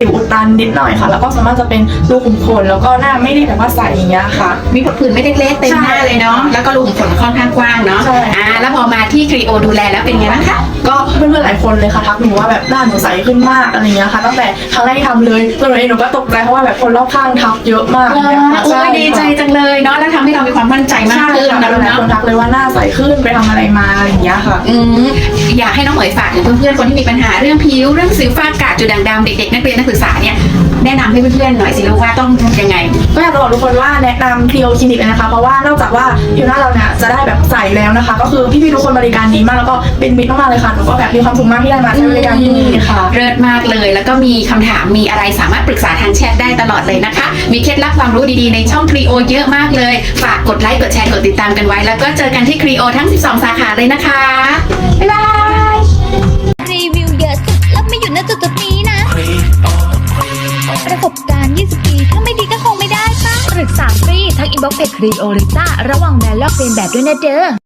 สิวอุดตันนิดหน่อยค่ะ แล้วก็สามารถจะเป็นรูขุมขนแล้วก็หน้าไม่ได้แบบว่าใสอย่างเงี้ยค่ะ มีผดผื่นไม่เล็กๆเต็มหน้าเลยเนาะใช่แล้วก็รูขุมขนค่อนข้างกว้างเนาะ ใช่ อ่า แล้วพอมาที่ครีโอดูแลแล้วเป็นไงบ้างคะ ก็เพื่อนๆหลายคนเลยค่ะทักหนูว่าแบบหน้าหนูใสขึ้นมากอะไรเงี้ยค่ะตั้งแต่ครั้งแรกที่ทำเลยตัวหนูเองหนูก็ตกใจเพราะว่าแบบคนรอบข้างทักเยอะมากอย่างเงี้ยค่ะโอ้ยดีใจจังเลยเนาะแล้วทำ ให้เรามีความมั่นใจมากใช่ขึ้นค่ะนะหลูกลายเนาะคนทักเลยว่าหน้าใสขึ้นไปทำอะไรมาอะไรอย่างเงี้ยค่ะอืมอยากให้น้องเหมยฝากถึงเพื่อนๆคนที่มีปัญหาเรื่องผิวเรื่องสิวฝ้ากระจุดด่างดำเด็กๆนักเรียนนักศึกษาเนี่ย แนะนำให้เพื่อนๆหน่อยสิลูกว่าต้องยังไง ก็อยากจะบอกทุกคนว่าแนะนำคลีโอคลินิกเลยนะคะ เพราะว่านอกจากว่าผิวหน้าเราเนี่ยจะได้แบบใสแล้วนะคะ ก็คือพี่ๆทุกคนบริการดีมากแล้วก็เป็นมิตรมากๆเลยค่ะหนูก็แบบมีความสุขมากที่ได้มาใช้บริการที่นี่ค่ะ เลิศมากเลย แล้วก็มีคำถามมีอะไรสามารถปรึกษาทางแชทได้ตลอดเลยนะคะ มีเคล็ดลับความรู้ดีๆในช่องครีโอเยอะมากเลย ฝากกดไลค์กดแชร์กดติดตามกันไว้ แล้วก็เจอกันที่ครีโอทั้ง 12 สาขาเลยนะคะ บ๊ายบาย รีวิวเยอะสุดแล้วไม่อยู่ณจุดจุดๆนี้นะ ประสบการณ์ 20 ปี ถ้าไม่ดีก็คงไม่ได้ปะปรึกษาฟรีทั้งอินบ็อกซ์เพจครีโอริต้าระหว่างแบรนด์ลอกเลียนแบบด้วยนะเด้อ